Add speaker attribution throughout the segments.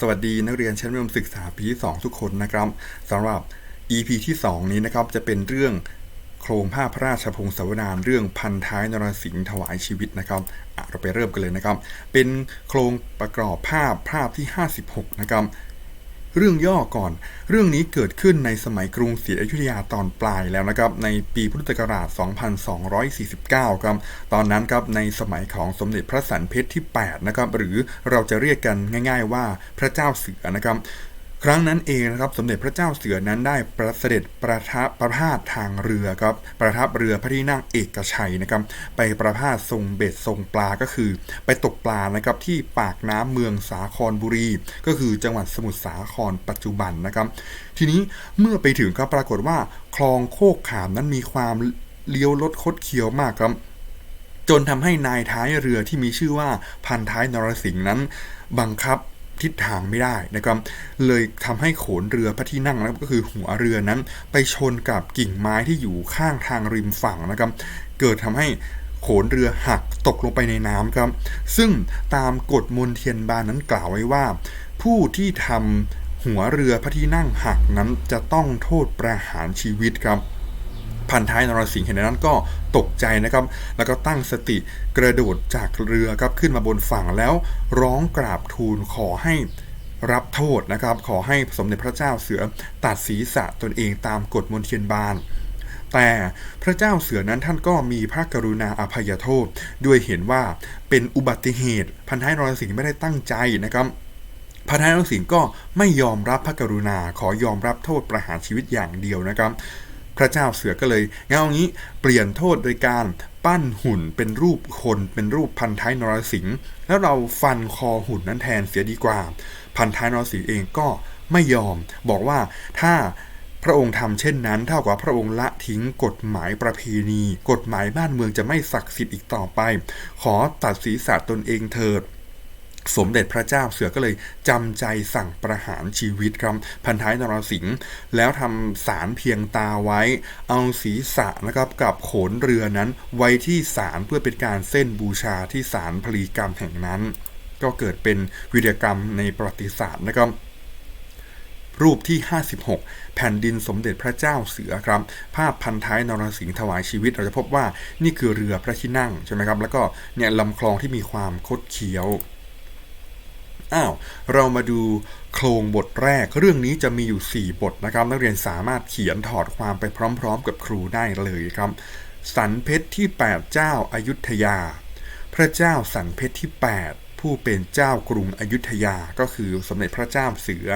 Speaker 1: สวัสดีนักเรียนชั้นมัธยมศึกษาปีที่2ทุกคนนะครับสำหรับ EP ที่ 2 นี้นะครับจะเป็นเรื่องโครงภาพพระราชพงศาวดารเรื่องพันท้ายนรสิงห์ถวายชีวิตนะครับเราไปเริ่มกันเลยนะครับ เป็นโครงประกอบภาพภาพที่ 56 นะครับ เรื่องย่อก่อน เรื่องนี้เกิดขึ้นในสมัยกรุงศรีอยุธยาตอนปลายแล้วนะครับ ในปีพุทธศักราช 2249 ครับ ตอนนั้นครับในสมัยของสมเด็จพระสันเพชรที่ 8 นะครับ หรือเราจะเรียกกันง่าย ๆ ว่าพระเจ้าเสือนะครับ ครั้งนั้นเองนะครับสมเด็จพระเจ้าเสือนั้นได้ประเสด็จประทับประพาสทางเรือครับประทับเรือพระที่นั่งเอกชัยนะครับไปประพาสทรงเบ็ดทรงปลาก็คือ ไปตกปลานะครับที่ปากน้ำเมืองสาครบุรี ก็คือจังหวัดสมุทรสาครปัจจุบันนะครับทีนี้เมื่อไปถึงครับปรากฏว่าคลองโคกขามนั้นมีความเลี้ยวลดคดเคี้ยวมากครับจนทำให้นายท้ายเรือที่มีชื่อว่าพันท้ายนรสิงห์นั้น บังคับ ทิศทางไม่ได้นะครับ เลยทำให้โขนเรือพระที่นั่งนะครับก็คือหัวเรือนั้น ไปชนกับกิ่งไม้ที่อยู่ข้างทางริมฝั่งนะครับ เกิดทำให้โขนเรือหักตกลงไปในน้ำครับ ซึ่งตามกฎมนเทียนบานนั้นกล่าวไว้ว่า ผู้ที่ทำหัวเรือพระที่นั่งหักนั้นจะต้องโทษประหารชีวิตครับ พันท้ายนรสิงห์เห็นดังนั้นก็ตกใจนะครับ แล้วก็ตั้งสติกระโดดจากเรือครับขึ้นมาบนฝั่งแล้วร้องกราบทูลขอให้รับโทษนะครับ ขอให้สมเด็จพระเจ้าเสือตัดศีรษะตนเองตามกฎมนเทียนบาน แต่พระเจ้าเสือนั้นท่านก็มีพระกรุณาอภัยโทษ ด้วยเห็นว่าเป็นอุบัติเหตุพันท้ายนรสิงห์ไม่ได้ตั้งใจนะครับพระท้ายนรสิงห์ก็ไม่ยอมรับพระกรุณาขอยอมรับโทษประหารชีวิตอย่างเดียวนะครับ พระเจ้าเสือก็เลยงั้นเอางี้เปลี่ยนโทษโดยการปั้นหุ่นเป็นรูปคนเป็นรูปพันท้ายนรสิงห์แล้วเราฟันคอหุ่นนั้นแทนเสียดีกว่า พันท้ายนรสิงห์เองก็ไม่ยอม บอกว่าถ้าพระองค์ทำเช่นนั้นเท่ากับพระองค์ละทิ้งกฎหมายประเพณี กฎหมายบ้านเมืองจะไม่ศักดิ์สิทธิ์อีกต่อไป ขอตัดศีรษะตนเองเถิด สมเด็จพระเจ้าเสือก็เลยจำใจสั่งประหารชีวิตครับพันท้ายนรสิงห์แล้วทำสารเพียงตาไว้ เอาศีรษะนะครับกับโขนเรือนั้นไว้ที่ศาลเพื่อเป็นการเส้นบูชาที่ศาลพลีกรรมแห่งนั้น ก็เกิดเป็นวิรกรรมในประวัติศาสตร์นะครับรูปที่ 56 แผ่นดินสมเด็จพระเจ้าเสือครับ ภาพพันท้ายนรสิงห์ถวายชีวิต เราจะพบว่านี่คือเรือพระที่นั่งใช่ไหมครับ แล้วก็เนี่ยลำคลองที่มีความคดเคี้ยว อ้าวเรามาดูโครงบทแรก เรื่องนี้จะมีอยู่ 4 บทนะครับ นักเรียนสามารถเขียนถอดความไปพร้อม ๆ กับครูได้เลยครับ สันเพชรที่ 8 เจ้าอายุทยา พระเจ้าสันเพชรที่ 8 ผู้เป็นเจ้ากรุงอยุธยาก็คือสมเด็จพระเจ้าเสือ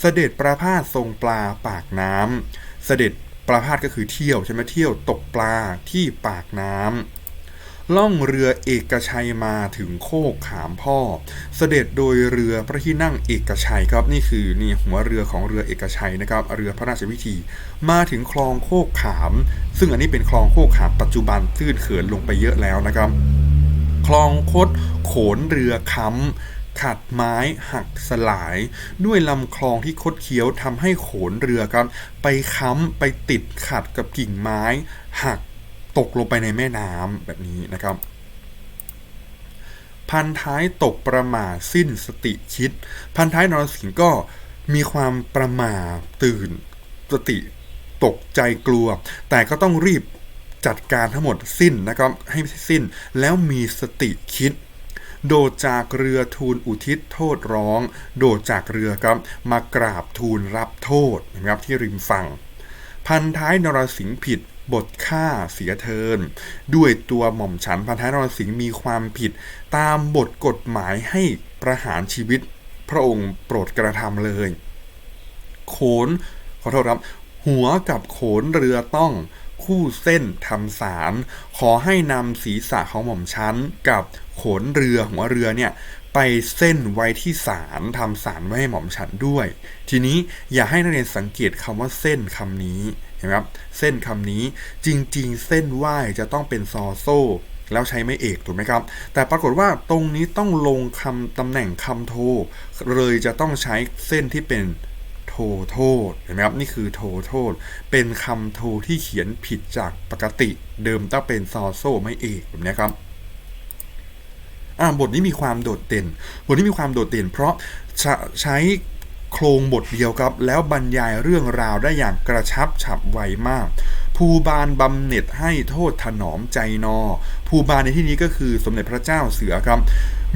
Speaker 1: เสด็จประพาสทรงปลาปากน้ำเสด็จประพาสก็คือเที่ยวใช่ไหมเที่ยวตกปลาที่ปากน้ำ ล่องเรือเอกชัยมาถึงโคกขามพ่อ เสด็จโดยเรือพระที่นั่งเอกชัยครับนี่คือนี่หัวเรือของเรือเอกชัยนะครับ เรือพระราชวิธี มาถึงคลองโคกขาม ซึ่งอันนี้เป็นคลองโคกขามปัจจุบันตื้นเขินลงไปเยอะแล้วนะครับ คลองคดโขนเรือค้ำขัดไม้หักสลาย ด้วยลำคลองที่คดเคี้ยวทำให้โขนเรือครับ ไปค้ำไปติดขัดกับกิ่งไม้ หัก ตกลงไปในแม่น้ำแบบนี้นะครับ พันท้ายตกประมาทสิ้นสติคิด พันท้ายนรสิงห์ก็มีความประมาทตื่นสติตกใจกลัว แต่ก็ต้องรีบจัดการทั้งหมดสิ้นนะครับให้สิ้นแล้วมีสติคิด โดดจากเรือทูลอุทิศโทษร้อง โดดจากเรือครับมากราบทูลรับโทษนะครับที่ริมฝั่ง พันท้ายนรสิงห์ผิด บทฆ่าเสียเทิน ด้วยตัวหม่อมฉันพันท้ายนรสิงห์มีความผิด ตามบทกฎหมายให้ประหารชีวิต พระองค์โปรดกระทำเลย โขนขอโทษครับ หัวกับโขนเรือต้องคู่เส้นทำสาร ขอให้นำศีรษะของหม่อมชั้น กับโขนเรือหัวเรือเนี่ยไปเส้นไว้ที่ศาลทำศาลไว้ให้หม่อมฉันด้วย ทีนี้อย่าให้นักเรียนสังเกตคำว่าเส้นคำนี้ ห็นไหมครับ เส้นคำนี้จริง ๆ เส้นไหวจะต้องเป็นซอโซ่แล้วใช้ไม่เอกถูกไหมครับ แต่ปรากฏว่าตรงนี้ต้องลงคำตำแหน่งคำโท เลยจะต้องใช้เส้นที่เป็นโทโทษเห็นไหมครับนี่คือโทโทษ เป็นคำโทที่เขียนผิดจากปกติ เดิมต้องเป็นซอโซ่ไม่เอกแบบนี้ครับบทนี้มีความโดดเด่น บทนี้มีความโดดเด่น เพราะใช้ โครงบทเดียวครับ แล้วบรรยายเรื่องราวได้อย่างกระชับฉับไวมาก ภูบาลบำเหน็จให้โทษถนอมใจนอ ภูบาลในที่นี้ก็คือสมเด็จพระเจ้าเสือครับ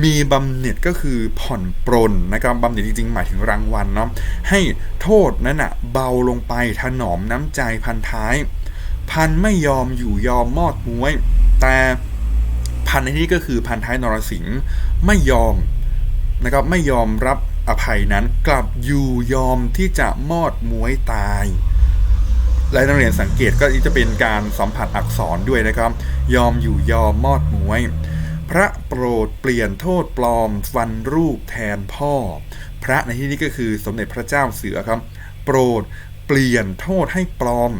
Speaker 1: มีบำเหน็จก็คือผ่อนปรนนะครับบำเหน็จจริงๆ หมายถึงรางวัลเนาะให้โทษนั้นอะเบาลงไปถนอมน้ำใจพันท้าย พันไม่ยอมอยู่ยอมมอดม้วย แต่พันในที่นี้ก็คือพันท้ายนรสิงห์ไม่ยอมนะครับไม่ยอมรับ อภัยนั้นกลับอยู่ยอมที่จะมอดมวยตายและนักเรียนสังเกตก็จะเป็นการสัมผัสอักษรด้วยนะครับ ยอมอยู่ยอมมอดมวย พระโปรดเปลี่ยนโทษปลอมฟันรูปแทนพ่อ พระในที่นี้ก็คือสมเด็จพระเจ้าเสือครับ โปรดเปลี่ยนโทษให้ปลอม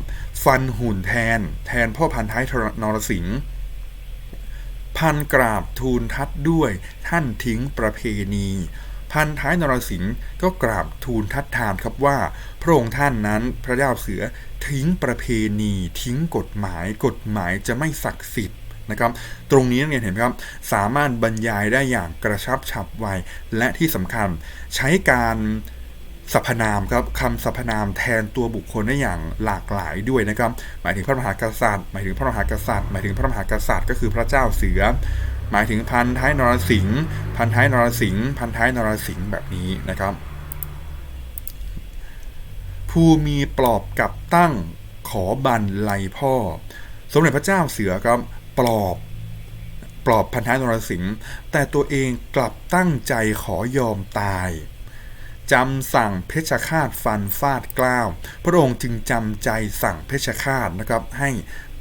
Speaker 1: ฟันหุ่นแทน แทนพ่อพันท้ายนรสิงห์พันกราบทูลทัดด้วยท่านทิ้งประเพณี พันท้ายนรสิงห์ก็กราบทูลทัดทานครับว่า พระองค์ท่านนั้นพระเจ้าเสือทิ้งประเพณีทิ้งกฎหมาย กฎหมายจะไม่ศักดิ์สิทธิ์นะครับ ตรงนี้นักเนี่ยเห็นไหมครับ สามารถบรรยายได้อย่างกระชับฉับไว และที่สำคัญใช้การสรรพนามครับคำสรรพนามแทนตัวบุคคลได้อย่างหลากหลายด้วยนะครับ หมายถึงพระมหากษัตริย์ หมายถึงพระมหากษัตริย์ หมายถึงพระมหากษัตริย์ก็คือพระเจ้าเสือ หมายถึงพันท้ายนรสิงห์พันท้ายนรสิงห์พันท้ายนรสิงห์แบบนี้นะครับผู้มีปลอบกับตั้งขอบันไลพ่อ สมเด็จพระเจ้าเสือครับปลอบปลอบพันท้ายนรสิงห์แต่ตัวเองกลับตั้งใจขอยอมตายจำสั่งเพชฌฆาตฟันฟาดกล้าว พระองค์จึงจำใจสั่งเพชฌฆาตนะครับให้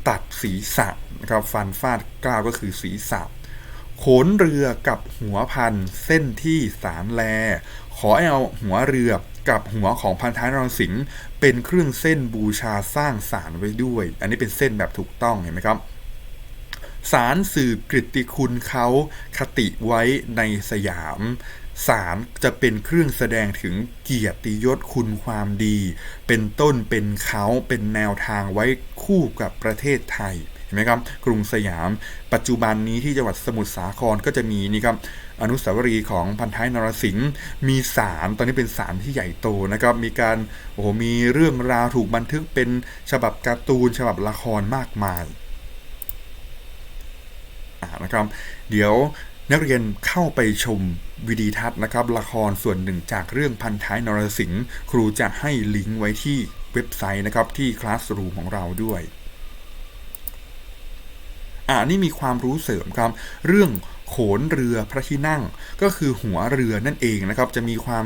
Speaker 1: ตัดศีรษะนะครับฟันฟาดกล้าวก็คือศีรษะ โขนเรือกับหัวพันเส้นที่สารแล ขอให้เอาหัวเรือกับหัวของพันท้ายนรสิงห์เป็นเครื่องเส้นบูชาสร้างสารไว้ด้วย อันนี้เป็นเส้นแบบถูกต้องเห็นไหมครับสารสืบกฤติคุณเขาคติไว้ในสยามสารจะเป็นเครื่องแสดงถึงเกียรติยศคุณความดี เป็นต้นเป็นเขาเป็นแนวทางไว้คู่กับประเทศไทย เห็นไหมครับกรุงสยาม ปัจจุบันนี้ที่จังหวัดสมุทรสาครก็จะมีนี่ครับอนุสาวรีย์ของพันท้ายนรสิงห์มีสารตอนนี้เป็นสารที่ใหญ่โตนะครับมีการโอ้โหมีเรื่องราวถูกบันทึกเป็นฉบับการ์ตูน ฉบับละครมากมายนะครับ เดี๋ยวนักเรียนเข้าไปชมวิดีทัศน์นะครับ ละครส่วนหนึ่งจากเรื่องพันท้ายนรสิงห์ครูจะให้ลิงก์ไว้ที่เว็บไซต์นะครับที่คลาสรูมของเราด้วย อ่านี่มีความรู้เสริมครับ เรื่องโขนเรือพระที่นั่ง ก็คือหัวเรือนั่นเองนะครับ จะมีความ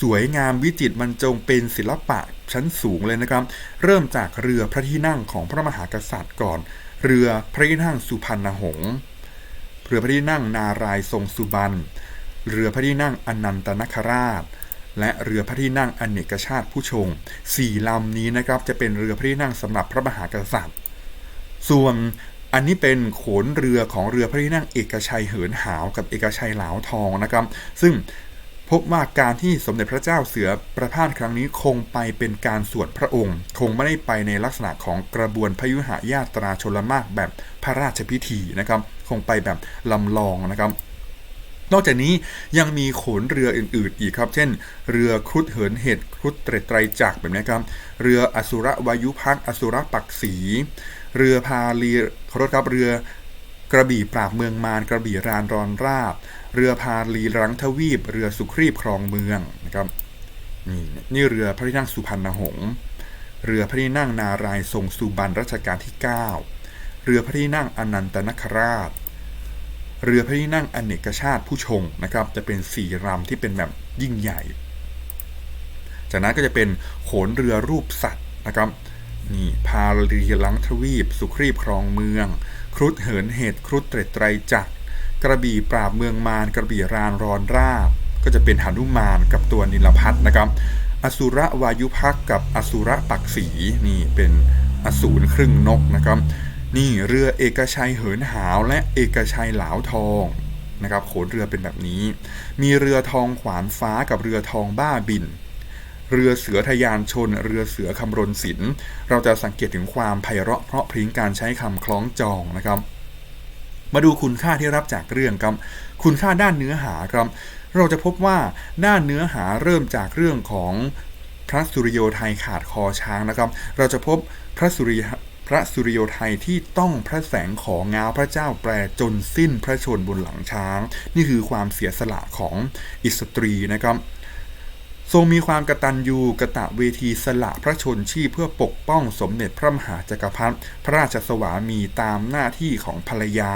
Speaker 1: สวยงามวิจิตรบรรจงเป็นศิลปะชั้นสูงเลยนะครับ เริ่มจากเรือพระที่นั่งของพระมหากษัตริย์ก่อน เรือพระที่นั่งสุพรรณหงษ์เรือพระที่นั่งนารายทรงสุบรรณเรือพระที่นั่งอนันตนคราช และเรือพระที่นั่งอเนกชาติผู้ชงสี่ลำนี้นะครับจะเป็นเรือพระที่นั่งสำหรับพระมหากษัตริย์ ส่วน อันนี้เป็นโขนเรือของเรือพระที่นั่งเอกชัยเหินหาวกับเอกชัยเหลาทองนะครับ ซึ่งพบว่าการที่สมเด็จพระเจ้าเสือประพาสครั้งนี้คงไปเป็นการสวดพระองค์ คงไม่ได้ไปในลักษณะของกระบวนพยุหญาตราชลมากแบบพระราชพิธีนะครับ คงไปแบบลำลองนะครับนอกจากนี้ยังมีโขนเรืออื่น ๆ อีกครับ เช่น เรือครุฑเหินเห็ดครุฑเตรไตรจักรแบบนี้ครับ เรืออสุรวายุพักอสุรปักษี เรือพาลีขอโทษครับเรือกระบี่ปราบเมืองมารกระบี่รานรอนราบ เรือพาลีรังทวีป เรือสุครีบครองเมืองนะครับนี่นี่เรือพระที่นั่งสุพรรณหงษ์เรือพระที่นั่งนารายทรงสุบรรณรัชกาลที่ 9 เรือพระที่นั่งอนันตนคราช เรือพระที่นั่งอเนกชาติผู้ชงนะครับ จะเป็นสี่ลำที่เป็นแบบยิ่งใหญ่ จากนั้นก็จะเป็นโขนเรือรูปสัตว์นะครับ นี่พาลีลังทวีป สุครีบครองเมือง ครุฑเหินเหตุครุฑเตรไตรจักรกระบี่ปราบเมืองมารกระบี่รานรอนราบ ก็จะเป็นหนุมานกับตัวนิลพัทนะครับ อสุรวายุพักกับอสุรปักษีนี่เป็นอสูรครึ่งนกนะครับ นี่เรือเอกชัยเหินหาวและเอกชัยเหลาทองนะครับโขนเรือเป็นแบบนี้ มีเรือทองขวานฟ้ากับเรือทองบ้าบิน เรือเสือทะยานชน เรือเสือคำรณศิลป์เราจะสังเกตถึงความไพเราะเพราะพริ้งการใช้คำคล้องจองนะครับ มาดูคุณค่าที่รับจากเรื่องครับ คุณค่าด้านเนื้อหาครับ เราจะพบว่าด้านเนื้อหาเริ่มจากเรื่องของพระสุริโยไทยขาดคอช้างนะครับ เราจะพบพระสุริพระสุริโยไทยที่ต้องพระแสงของงาพระเจ้าแปรจนสิ้นพระชนบนหลังช้าง นี่คือความเสียสละของอิสตรีนะครับ ทรงมีความกตัญญูกะตะเวทีสละพระชนชีพเพื่อปกป้องสมเด็จพระมหาจักรพรรดิพระราชสวามีตามหน้าที่ของภรรยา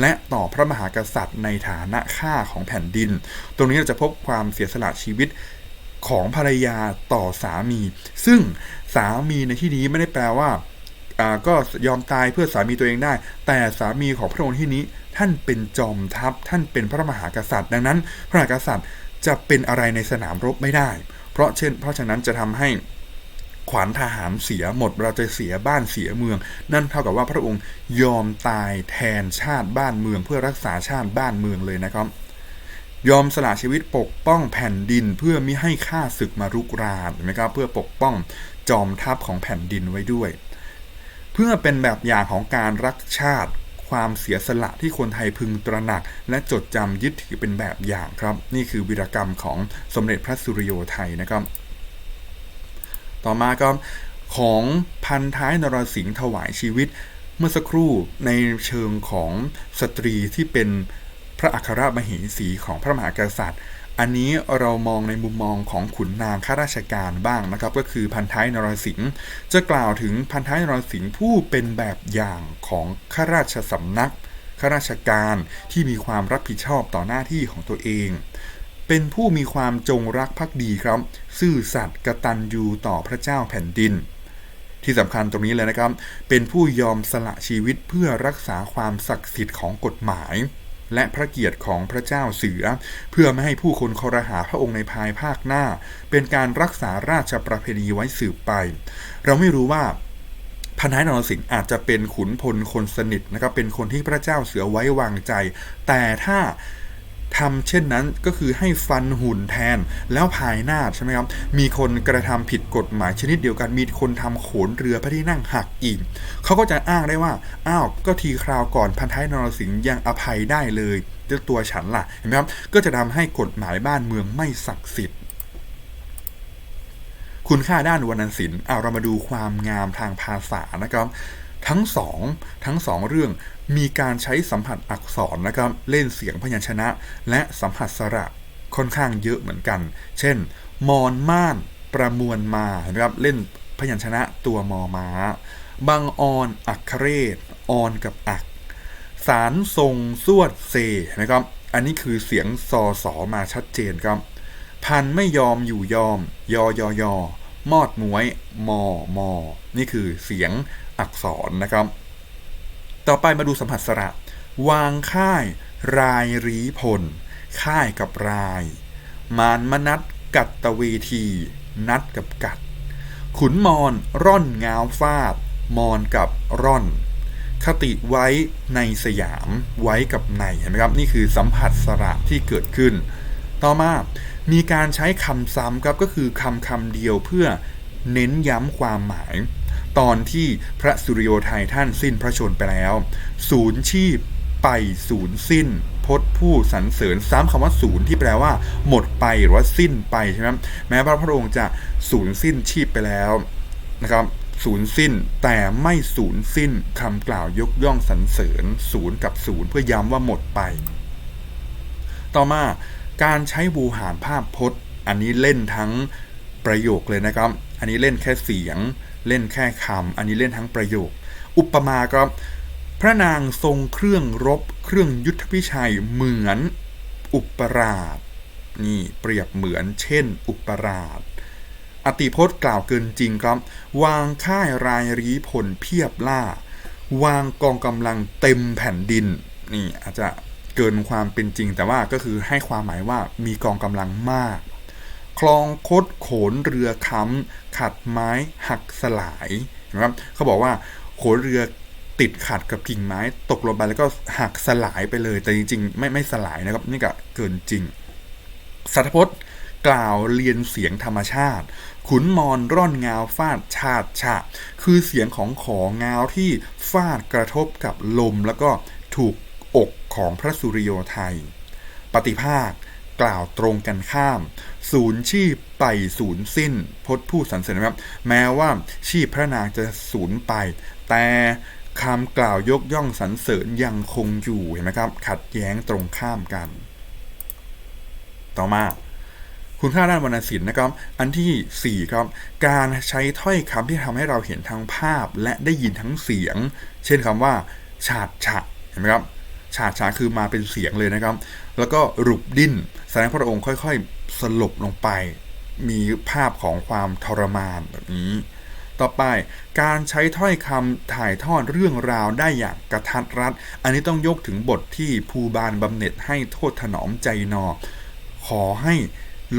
Speaker 1: และต่อพระมหากษัตริย์ในฐานะข้าของแผ่นดิน ตรงนี้เราจะพบความเสียสละชีวิตของภรรยาต่อสามี ซึ่งสามีในที่นี้ไม่ได้แปลว่าก็ยอมตายเพื่อสามีตัวเองได้ แต่สามีของพระองค์ที่นี้ท่านเป็นจอมทัพท่านเป็นพระมหากษัตริย์ ดังนั้น พระมหากษัตริย์ จะเป็นอะไรในสนามรบไม่ได้ เพราะเช่น เพราะฉะนั้นจะทำให้ขวัญทหารเสียหมดเราจะเสียบ้านเสียเมือง นั่นเท่ากับว่าพระองค์ยอมตายแทนชาติบ้านเมือง เพื่อรักษาชาติบ้านเมืองเลยนะครับ ยอมสละชีวิตปกป้องแผ่นดินเพื่อม่ให้ข้าศึกมารุกรานนะครับเพื่อปกป้องจอมทัพของแผ่นดินไว้ด้วย เพื่อเป็นแบบอย่างของการรักชาติ ความเสียสละที่คนไทยพึงตระหนัก และจดจำยึดถือเป็นแบบอย่างครับ นี่คือวีรกรรมของสมเด็จพระสุริโยไทยนะครับ ต่อมาก็ของพันท้ายนรสิงห์ถวายชีวิต เมื่อสักครู่ในเชิงของสตรีที่เป็นพระอัครมเหสีของพระมหากษัตริย์ อันนี้เรามองในมุมมองของขุนนางข้าราชการบ้างนะครับ ก็คือพันท้ายนรสิงห์จะกล่าวถึงพันท้ายนรสิงห์ผู้เป็นแบบอย่างของข้าราชสำนักข้าราชการที่มีความรับผิดชอบต่อหน้าที่ของตัวเอง เป็นผู้มีความจงรักภักดีครับ ซื่อสัตย์กตัญญูต่อพระเจ้าแผ่นดิน ที่สำคัญตรงนี้เลยนะครับ เป็นผู้ยอมสละชีวิตเพื่อรักษาความศักดิ์สิทธิ์ของกฎหมาย และพระเกียรติของพระเจ้าเสือ เพื่อไม่ให้ผู้คนคอรหาพระองค์ในภายภาคหน้า เป็นการรักษาราชประเพณีไว้สืบไป เราไม่รู้ว่าพันท้ายนรสิงห์อาจจะเป็นขุนพลคนสนิทนะครับเป็นคนที่พระเจ้าเสือไว้วางใจ แต่ถ้า ทำเช่นนั้นก็คือให้ฟันหุ่นแทน แล้วภายหน้าใช่ไหมครับ มีคนกระทำผิดกฎหมายชนิดเดียวกัน มีคนทำโขนเรือพระที่นั่งหักอีก เขาก็จะอ้างได้ว่า อ้าว ก็ทีคราวก่อนพันท้ายนรสิงห์ยังอภัยได้เลยเจ้าตัวฉันล่ะ เห็นไหมครับ ก็จะทำให้กฎหมายบ้านเมืองไม่ศักดิ์สิทธิ์ คุณค่าด้านวรรณศิลป์เอาเรามาดูความงามทางภาษานะครับ ทั้งสองทั้งสองเรื่องมีการใช้สัมผัสอักษรนะครับเล่นเสียงพยัญชนะ และสัมผัสสระค่อนข้างเยอะเหมือนกัน เช่น มอนม่านประมวลมานะครับเล่นพยัญชนะตัวมอม้าบางออนอักเรศออนกับอัก สารทรงสวดเซนะครับ อันนี้คือเสียงซอสอมาชัดเจนครับ พันไม่ยอมอยู่ยอม ยอยอยอมอดมวยมอมอนี่คือเสียง อักษรนะครับ ต่อไปมาดูสัมผัสสระ วางค่าย รายรีพล ค่ายกับราย มานมนัดกัดตะเวที นัดกับกัด ขุนมอนร่อนงาวฟาด มอนกับร่อน คติไว้ในสยามไว้กับในเห็นไหมครับ นี่คือสัมผัสสระที่เกิดขึ้น ต่อมา มีการใช้คำซ้ำครับก็คือคำคำเดียวเพื่อเน้นย้ำความหมาย ตอนที่พระสุริโยไทยท่านสิ้นพระชนไปแล้ว ศูนย์ชีพไปศูนย์สิ้นพดผู้สรรเสริญซ้ำคำว่าศูนย์ที่แปลว่า หมดไปหรือว่าสิ้นไปใช่ไหมแม้พระพระองค์จะศูนย์สิ้นชีพไปแล้วนะครับศูนย์สิ้นแต่ไม่ศูนย์สิ้นคำกล่าวยกย่องสรรเสริญศูนย์กับศูนย์เพื่อย้ำว่าหมดไป ต่อมาการใช้บูหารภาพพจน์ อันนี้เล่นทั้งประโยคเลยนะครับ อันนี้เล่นแค่เสียง เล่นแค่คำอันนี้เล่นทั้งประโยค อุปมาครับพระนางทรงเครื่องรบ เครื่องยุทธพิชัยเหมือนอุปราชนี่เปรียบเหมือนเช่น อุปราชอติพจน์กล่าวเกินจริงครับ วางค่ายรายรีผลเพียบล่า วางกองกำลังเต็มแผ่นดิน นี่อาจจะเกินความเป็นจริงแต่ว่าก็คือให้ความหมายว่ามีกองกำลังมาก คลองคดโขนเรือค้ำขัดไม้หักสลายนะครับเขาบอกว่าโขนเรือติดขัดกับกิ่งไม้ตกลงไปแล้วก็หักสลายไปเลย แต่จริงๆ ไม่ไม่สลายนะครับ นี่ก็เกินจริง สัทพจน์กล่าวเรียนเสียงธรรมชาติ ขุนมอนร่อนงาวฟาดชาดฉะคือเสียงของของงาวที่ฟาดกระทบกับลมแล้วก็ถูกอกของพระสุริโยไทย ปฏิภาคกล่าวตรงกันข้าม ศูนย์ชีพไปศูนย์สิ้นพจน์ผู้สรรเสริญนะครับ แม้ว่าชีพพระนางจะสูญไป แต่คำกล่าวยกย่องสรรเสริญยังคงอยู่เห็นไหมครับ ขัดแย้งตรงข้ามกัน ต่อมาคุณค่าด้านวรรณศิลป์นะครับ อันที่ 4 ครับ การใช้ถ้อยคำที่ทำให้เราเห็นทั้งภาพและได้ยินทั้งเสียง เช่นคำว่า ฉาดฉะเห็นไหมครับ ฉาดฉะคือมาเป็นเสียงเลยนะครับ แล้วก็รุบดิ้นแสดงพระองค์ค่อย ๆ สลบลงไป มีภาพของความทรมานแบบนี้ ต่อไปการใช้ถ้อยคำถ่ายทอดเรื่องราวได้อย่างกระทัดรัด อันนี้ต้องยกถึงบทที่ภูบาลบำเหน็จให้โทษถนอมใจนอ ขอให้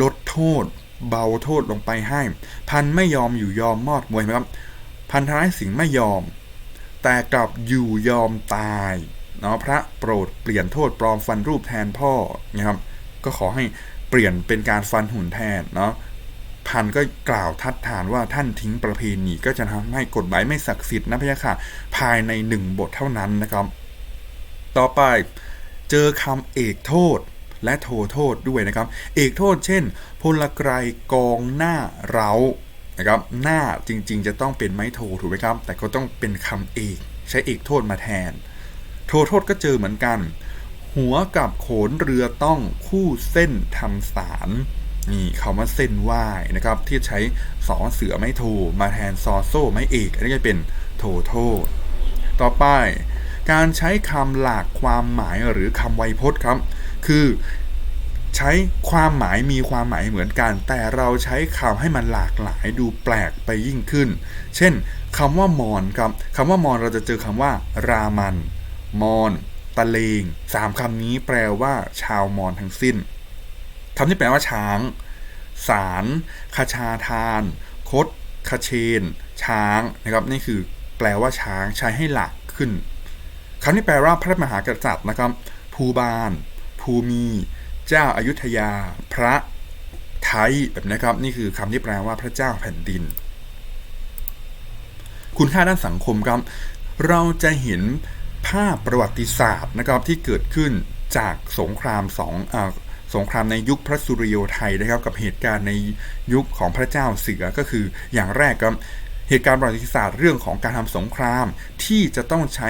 Speaker 1: ลดโทษ เบาโทษลงไปให้ พันไม่ยอมอยู่ยอมมอดมวยไหมครับพันท้ายสิงไม่ยอม แต่กลับอยู่ยอมตาย เนาะพระโปรดเปลี่ยนโทษปลอมฟันรูปแทนพ่อนะครับก็ขอให้เปลี่ยนเป็นการฟันหุ่นแทนเนาะพันก็กล่าวทัดทานว่าท่านทิ้งประเพณีก็จะทำให้กฎหมายไม่ศักดิ์สิทธิ์นะพะยะค่ะภายในหนึ่งบทเท่านั้นนะครับ ต่อไปเจอคำเอกโทษและโทโทษด้วยนะครับ เอกโทษเช่น พลไกรกองหน้าเรานะครับหน้าจริงๆ จะต้องเป็นไม้โทถูกไหมครับ แต่ก็ต้องเป็นคำเอกใช้เอกโทษมาแทน โทโทษก็เจอเหมือนกัน หัวกับโขนเรือต้องคู่เส้นทำสารนี่คำว่าเส้นไหวนะครับ ที่ใช้สอเสือไม้โทมาแทนซอโซ่ไม้เอกอันนี้จะเป็นโทโทษ ต่อไป การใช้คำหลากความหมายหรือคำไวยพจน์ครับ คือใช้ความหมายมีความหมายเหมือนกัน แต่เราใช้คำให้มันหลากหลายดูแปลกไปยิ่งขึ้น เช่นคำว่ามอนครับคำว่ามอนเราจะเจอคำว่า รามัน มอนตะเลงสามคำนี้แปลว่า ชาวมอนทั้งสิ้นคำที่แปลว่าช้าง สารคชาทาน คดคเชน ช้างนะครับ นี่คือแปลว่าช้างใช้ให้หลักขึ้นคำที่แปลว่าพระมหากษัตริย์นะครับ ภูบาล ภูมี เจ้าอายุทยา พระไทยแบบนี้ครับ นี่คือคำที่แปลว่าพระเจ้าแผ่นดิน คุณค่าด้านสังคมครับ เราจะเห็น ภาพประวัติศาสตร์นะครับที่เกิดขึ้นจากสงครามสองอสงครามในยุคพระสุริโยไทยนะครับกับเหตุการณ์ในยุคของพระเจ้าเสือก็คืออย่างแรกครับเหตุการณ์ประวัติศาสตร์เรื่องของการทำสงครามที่จะต้องใช้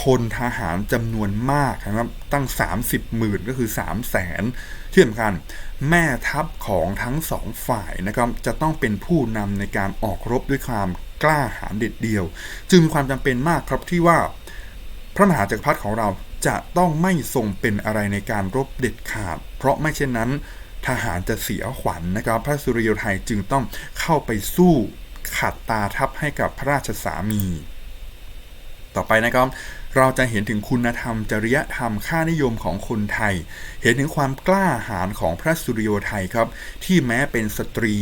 Speaker 1: พลทหารจำนวนมากนะครับตั้ง 30หมื่นก็คือ3 0 0แสนที่สำคัญแม่ทัพของทั้งสองฝ่ายนะครับจะต้องเป็นผู้นำในการออกรบด้วยความกล้าหาญเด็ดเดียว จึงมีความจำเป็นมากครับที่ว่า พระมหาจักรพรรดิของเราจะต้องไม่ทรงเป็นอะไรในการรบเด็ดขาด เพราะไม่เช่นนั้น ทหารจะเสียขวัญนนะครับ พระสุริโยไทยจึงต้องเข้าไปสู้ขัดตาทับให้กับพระราชสามี ต่อไปนะครับ เราจะเห็นถึงคุณธรรม จริยธรรมค่านิยมของคนไทย เห็นถึงความกล้าหาญของพระสุริโยไทยครับ ที่แม้เป็นสตรี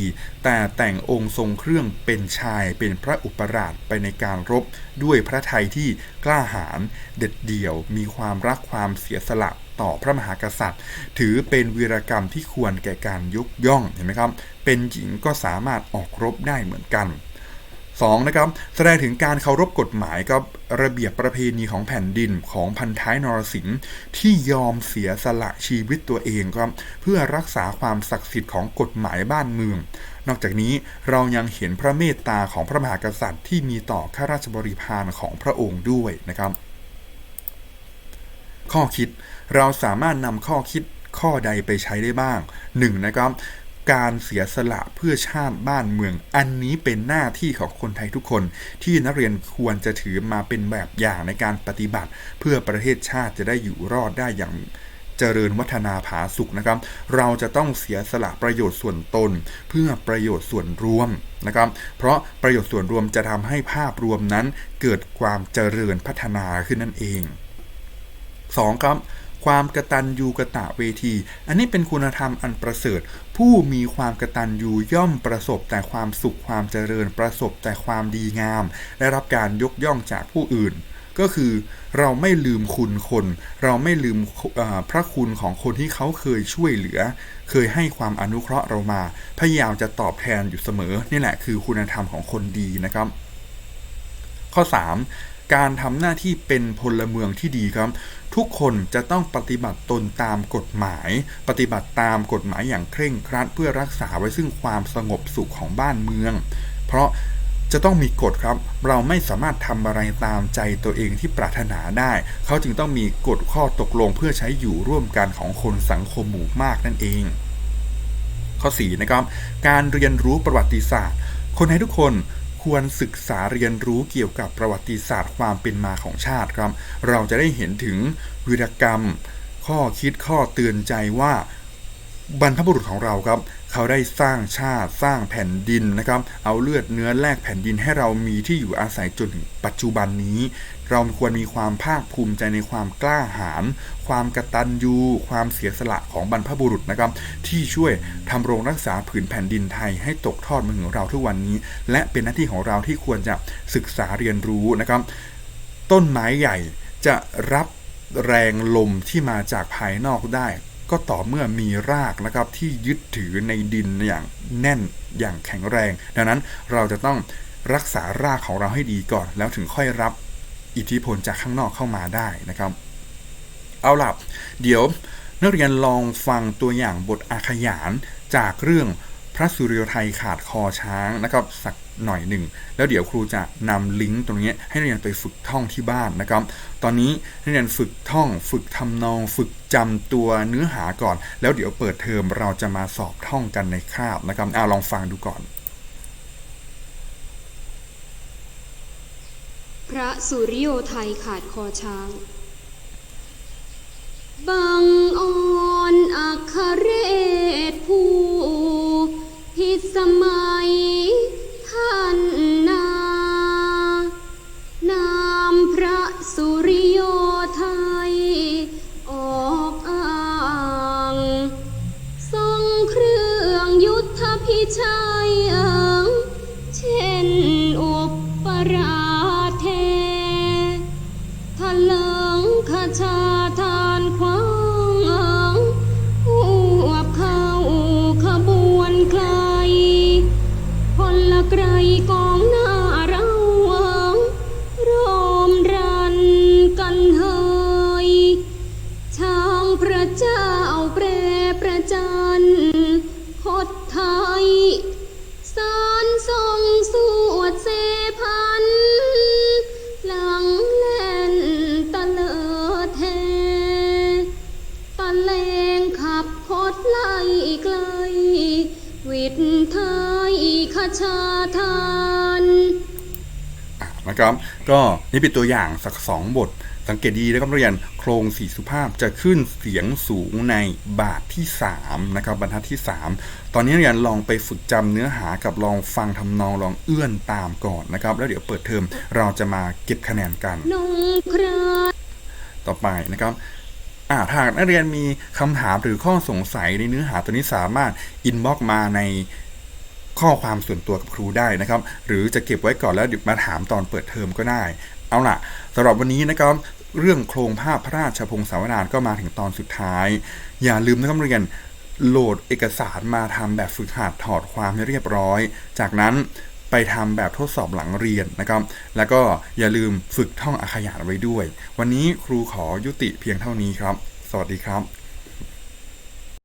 Speaker 1: แต่แต่งองค์ทรงเครื่องเป็นชายเป็นพระอุปราชไปในการรบ ด้วยพระไทยที่กล้าหาญเด็ดเดี่ยว มีความรักความเสียสละต่อพระมหากษัตริย์ ถือเป็นวีรกรรมที่ควรแก่การยกย่องเห็นไหมครับ เป็นหญิงก็สามารถออกรบได้เหมือนกัน 2. นะครับแสดงถึงการเคารพกฎหมายกับระเบียบประเพณีของแผ่นดินของพันท้ายนรสิงห์ที่ยอมเสียสละชีวิตตัวเองครับเพื่อรักษาความศักดิ์สิทธิ์ของกฎหมายบ้านเมือง นอกจากนี้เรายังเห็นพระเมตตาของพระมหากษัตริย์ที่มีต่อข้าราชบริพารของพระองค์ด้วยนะครับ ข้อคิดเราสามารถนำข้อคิดข้อใดไปใช้ได้บ้าง 1. นะครับ การเสียสละเพื่อชาติบ้านเมือง อันนี้เป็นหน้าที่ของคนไทยทุกคน ที่นักเรียนควรจะถือมาเป็นแบบอย่างในการปฏิบัติ เพื่อประเทศชาติจะได้อยู่รอดได้อย่างเจริญวัฒนาผาสุกนะครับ เราจะต้องเสียสละประโยชน์ส่วนตน เพื่อประโยชน์ส่วนรวมนะครับ เพราะประโยชน์ส่วนรวมจะทำให้ภาพรวมนั้นเกิดความเจริญพัฒนาขึ้นนั่นเอง 2. ครับ ความกตัญญูกะตะเวที อันนี้เป็นคุณธรรมอันประเสริฐ ผู้มีความกตัญญูย่อมประสบแต่ความสุขความเจริญประสบแต่ความดีงาม ได้รับการยกย่องจากผู้อื่น ก็คือเราไม่ลืมคุณคน เราไม่ลืมพระคุณของคนที่เขาเคยช่วยเหลือ เคยให้ความอนุเคราะห์เรามา พยายามจะตอบแทนอยู่เสมอ นี่แหละคือคุณธรรมของคนดีนะครับ ข้อ 3. การทำหน้าที่เป็นพลเมืองที่ดีครับ ทุกคนจะต้องปฏิบัติตนตามกฎหมาย ปฏิบัติตามกฎหมายอย่างเคร่งครัด เพื่อรักษาไว้ซึ่งความสงบสุขของบ้านเมือง เพราะจะต้องมีกฎครับ เราไม่สามารถทำอะไรตามใจตัวเองที่ปรารถนาได้ เขาจึงต้องมีกฎข้อตกลงเพื่อใช้อยู่ร่วมกันของคนสังคมหมู่มากนั่นเอง ข้อ4นะครับ การเรียนรู้ประวัติศาสตร์ คนไทยทุกคน ควรศึกษาเรียนรู้เกี่ยวกับประวัติศาสตร์ความเป็นมาของชาติครับ เราจะได้เห็นถึงวีรกรรม ข้อคิดข้อเตือนใจว่าบรรพบุรุษของเราครับ เขาได้สร้างชาติสร้างแผ่นดินนะครับ เอาเลือดเนื้อแลกแผ่นดินให้เรามีที่อยู่อาศัยจนถึงปัจจุบันนี้ เราควรมีความภาคภูมิใจในความกล้าหาญความกตัญญูความเสียสละของบรรพบุรุษนะครับ ที่ช่วยทำรงรักษาผืนแผ่นดินไทยให้ตกทอดมาถึงเราทุกวันนี้ และเป็นหน้าที่ของเราที่ควรจะศึกษาเรียนรู้นะครับ ต้นไม้ใหญ่จะรับแรงลมที่มาจากภายนอกได้ ก็ต่อเมื่อมีรากนะครับที่ยึดถือในดินอย่างแน่นอย่างแข็งแรง ดังนั้นเราจะต้องรักษารากของเราให้ดีก่อน แล้วถึงค่อยรับอิทธิพลจากข้างนอกเข้ามาได้นะครับ เอาล่ะ เดี๋ยวนักเรียนลองฟังตัวอย่างบทอาขยานจากเรื่องพระสุริโยไทยขาดคอช้างนะครับสัก หน่อยหนึ่ง แล้วเดี๋ยวครูจะนำลิงก์ตรงนี้ให้นักเรียนไปฝึกท่องที่บ้านนะครับ ตอนนี้นักเรียนฝึกท่อง ฝึกทำนอง ฝึกจำตัวเนื้อหาก่อน แล้วเดี๋ยวเปิดเทอมเราจะมาสอบท่องกันในคาบนะครับอ่าลองฟังดูก่อน
Speaker 2: พระสุริโยไทยขาดคอช้างบังออนอัคเรศผู้พิสมัย เป็นตัว
Speaker 1: อย่างสักสองบท สังเกตดีนะครับเรียนโครงสีสุภาพจะขึ้นเสียงสูงในบาทที่3นะครับบรรทัดที่ 3 ตอนนี้เรียนลองไปฝึกจำเนื้อหากับลองฟังทำนองลองเอื้อนตามก่อนนะครับ แล้วเดี๋ยวเปิดเทอมเราจะมาเก็บคะแนนกัน
Speaker 2: นคร
Speaker 1: ต่อไปนะครับอ่าถ้าหากนักเรียนมีคำถามหรือข้อสงสัยในเนื้อหาตัวนี้สามารถอินบ็อกมาในข้อความส่วนตัวกับครูได้นะครับ หรือจะเก็บไว้ก่อนแล้วเดี๋ยวมาถามตอนเปิดเทอมก็ได้ เอาล่ะสำหรับวันนี้นะครับเรื่องโครงภาพพระราชพงศาวดารก็มาถึงตอนสุดท้าย อย่าลืมนะครับเรียนโหลดเอกสารมาทำแบบฝึกหัดถอดความให้เรียบร้อย จากนั้นไปทำแบบทดสอบหลังเรียนนะครับ แล้วก็อย่าลืมฝึกท่องอาขยานไว้ด้วย วันนี้ครูขอยุติเพียงเท่านี้ครับ สวัสดีครับ